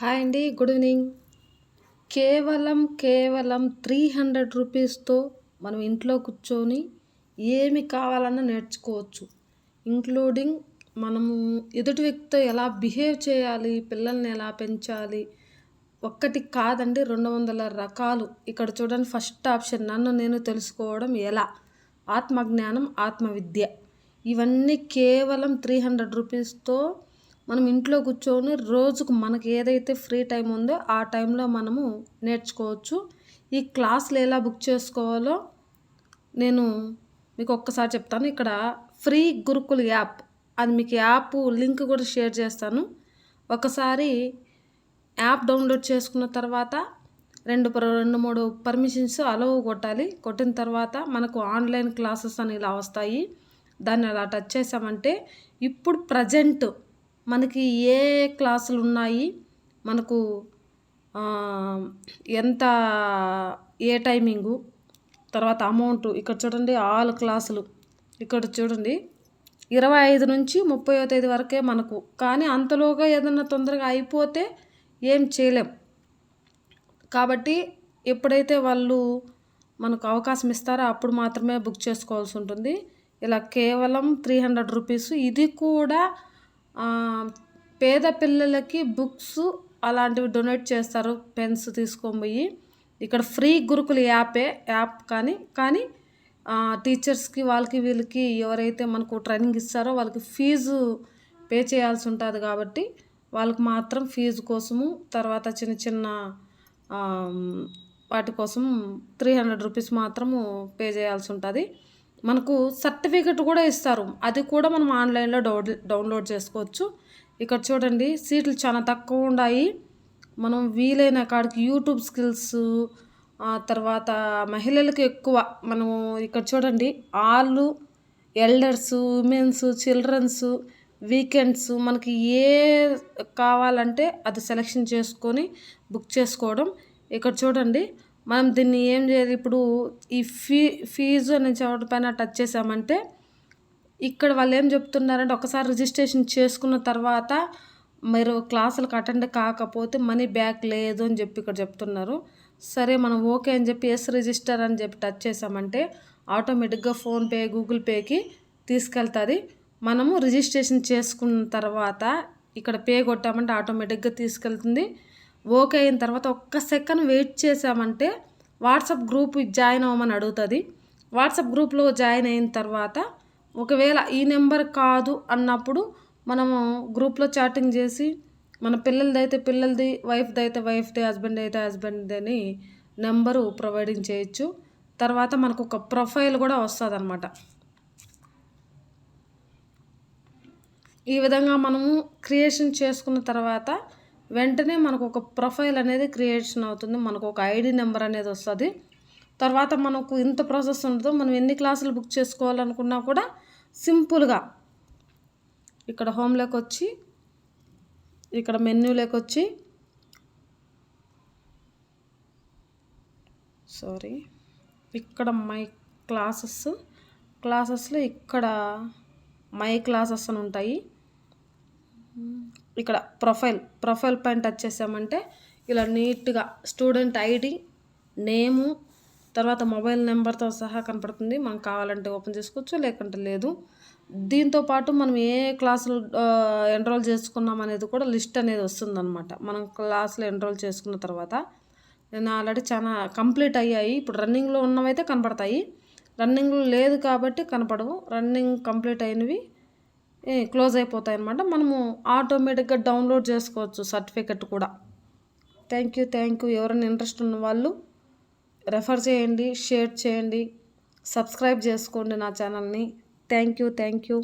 Hi అండి good evening. కేవలం కేవలం త్రీ హండ్రెడ్ రూపీస్తో మనం ఇంట్లో కూర్చొని ఏమి కావాలన్నా నేర్చుకోవచ్చు. ఇంక్లూడింగ్ మనము ఎదుటి వ్యక్తితో ఎలా బిహేవ్ చేయాలి పిల్లల్ని ఎలా పెంచాలి ఒక్కటి కాదండి రెండు వందల రకాలు. ఇక్కడ చూడండి ఫస్ట్ ఆప్షన్ నన్ను నేను తెలుసుకోవడం ఎలా? ఆత్మజ్ఞానం ఆత్మవిద్య. ఇవన్నీ కేవలం త్రీ హండ్రెడ్ రూపీస్తో మనం ఇంట్లో కూర్చొని రోజుకు మనకి ఏదైతే ఫ్రీ టైం ఉందో ఆ టైంలో మనము నేర్చుకోవచ్చు. ఈ క్లాసులు ఎలా బుక్ చేసుకోవాలో నేను మీకు ఒక్కసారి చెప్తాను. ఇక్కడ ఫ్రీ గురుకుల్ యాప్ అది మీకు యాప్ లింక్ కూడా షేర్ చేస్తాను. ఒకసారి యాప్ డౌన్లోడ్ చేసుకున్న తర్వాత రెండు రెండు మూడు పర్మిషన్స్ అలవ్ కొట్టాలి. కొట్టిన తర్వాత మనకు ఆన్లైన్ క్లాసెస్ అని ఇలా వస్తాయి. దాన్ని అలా టచ్ చేసామంటే ఇప్పుడు ప్రజెంట్ మనకి ఏ క్లాసులు ఉన్నాయి మనకు ఎంత ఏ టైమింగు తర్వాత అమౌంట్ ఇక్కడ చూడండి ఆల్ క్లాసులు ఇక్కడ చూడండి ఇరవై ఐదు నుంచి ముప్పై తేదీ వరకే మనకు కానీ అంతలోగా ఏదన్నా తొందరగా అయిపోతే ఏం చేయలేం. కాబట్టి ఎప్పుడైతే వాళ్ళు మనకు అవకాశం ఇస్తారో అప్పుడు మాత్రమే బుక్ చేసుకోవాల్సి ఉంటుంది. ఇలా కేవలం త్రీ హండ్రెడ్ రూపీస్ ఇది కూడా పేద పిల్లలకి బుక్స్ అలాంటివి డొనేట్ చేస్తారు పెన్స్ తీసుకొని పోయి. ఇక్కడ ఫ్రీ గురుకుల యాపే యాప్ కానీ కానీ టీచర్స్కి వాళ్ళకి వీళ్ళకి ఎవరైతే మనకు ట్రైనింగ్ ఇస్తారో వాళ్ళకి ఫీజు పే చేయాల్సి ఉంటుంది కాబట్టి వాళ్ళకి మాత్రం ఫీజు కోసము తర్వాత చిన్న చిన్న వాటి కోసం త్రీ హండ్రెడ్ రూపీస్ మాత్రము పే చేయాల్సి ఉంటుంది. మనకు సర్టిఫికెట్ కూడా ఇస్తారు. అది కూడా మనం ఆన్లైన్లో డౌన్లోడ్ చేసుకోవచ్చు. ఇక్కడ చూడండి సీట్లు చాలా తక్కువ ఉన్నాయి మనం వీలైన కాడికి యూట్యూబ్ స్కిల్స్ తర్వాత మహిళలకు ఎక్కువ మనము ఇక్కడ చూడండి ఆళ్ళు ఎల్డర్స్ ఉమెన్స్ చిల్డ్రన్స్ వీకెండ్స్ మనకి ఏ కావాలంటే అది సెలెక్షన్ చేసుకొని బుక్ చేసుకోవడం. ఇక్కడ చూడండి మనం దీన్ని ఏం చేయాలి ఇప్పుడు ఈ ఫీ ఫీజు అనే చోట పైన టచ్ చేసామంటే ఇక్కడ వాళ్ళు ఏం చెప్తున్నారంటే ఒకసారి రిజిస్ట్రేషన్ చేసుకున్న తర్వాత మీరు క్లాసులకు అటెండ్ కాకపోతే మనీ బ్యాక్ లేదు అని చెప్పి ఇక్కడ చెప్తున్నారు. సరే మనం ఓకే అని చెప్పి ఎస్ రిజిస్టర్ అని చెప్పి టచ్ చేసామంటే ఆటోమేటిక్గా ఫోన్పే గూగుల్ పేకి తీసుకెళ్తుంది. మనము రిజిస్ట్రేషన్ చేసుకున్న తర్వాత ఇక్కడ పే కొట్టామంటే ఆటోమేటిక్గా తీసుకెళ్తుంది. ఓకే అయిన తర్వాత ఒక్క సెకండ్ వెయిట్ చేసామంటే వాట్సాప్ గ్రూప్ జాయిన్ అవ్వమని అడుగుతుంది. వాట్సాప్ గ్రూప్లో జాయిన్ అయిన తర్వాత ఒకవేళ ఈ నెంబర్ కాదు అన్నప్పుడు మనము గ్రూప్లో చాటింగ్ చేసి మన పిల్లలది అయితే పిల్లలది వైఫ్ది అయితే వైఫ్ది హస్బెండ్ అయితే హస్బెండ్ అని నెంబరు ప్రొవైడింగ్ చేయొచ్చు. తర్వాత మనకు ఒక ప్రొఫైల్ కూడా వస్తుంది అనమాట ఈ విధంగా మనము క్రియేషన్ చేసుకున్న తర్వాత వెంటనే మనకు ఒక ప్రొఫైల్ అనేది క్రియేషన్ అవుతుంది మనకు ఒక ఐడి నెంబర్ అనేది వస్తుంది. తర్వాత మనకు ఇంత ప్రాసెస్ ఉండదు మనం ఎన్ని క్లాసులు బుక్ చేసుకోవాలనుకున్నా కూడా సింపుల్గా ఇక్కడ హోమ్లోకి వచ్చి ఇక్కడ మెన్యూలోకి వచ్చి సారీ ఇక్కడ మై క్లాసెస్ క్లాసెస్లో ఇక్కడ మై క్లాసెస్ అని ఉంటాయి. ఇక్కడ ప్రొఫైల్ ప్రొఫైల్ పైన టచ్ చేసామంటే ఇలా నీట్గా స్టూడెంట్ ఐడి నేము తర్వాత మొబైల్ నెంబర్తో సహా కనపడుతుంది. మనం కావాలంటే ఓపెన్ చేసుకోవచ్చు లేకుంటే లేదు. దీంతో పాటు మనం ఏ క్లాసులు ఎన్రోల్ చేసుకున్నాం అనేది కూడా లిస్ట్ అనేది వస్తుందన్నమాట. మనం క్లాసులు ఎన్రోల్ చేసుకున్న తర్వాత నేను ఆల్రెడీ చాలా కంప్లీట్ అయ్యాయి. ఇప్పుడు రన్నింగ్లో ఉన్నవైతే కనపడతాయి. రన్నింగ్లో లేదు కాబట్టి కనపడవు. రన్నింగ్ కంప్లీట్ అయినవి క్లోజ్ అయిపోతాయి అనమాట మనము ఆటోమేటిక్గా డౌన్లోడ్ చేసుకోవచ్చు సర్టిఫికెట్ కూడా. థ్యాంక్ యూ థ్యాంక్ యూ ఎవరైనా ఇంట్రెస్ట్ ఉన్న వాళ్ళు రెఫర్ చేయండి షేర్ చేయండి సబ్స్క్రైబ్ చేసుకోండి నా ఛానల్ని. Thank you thank you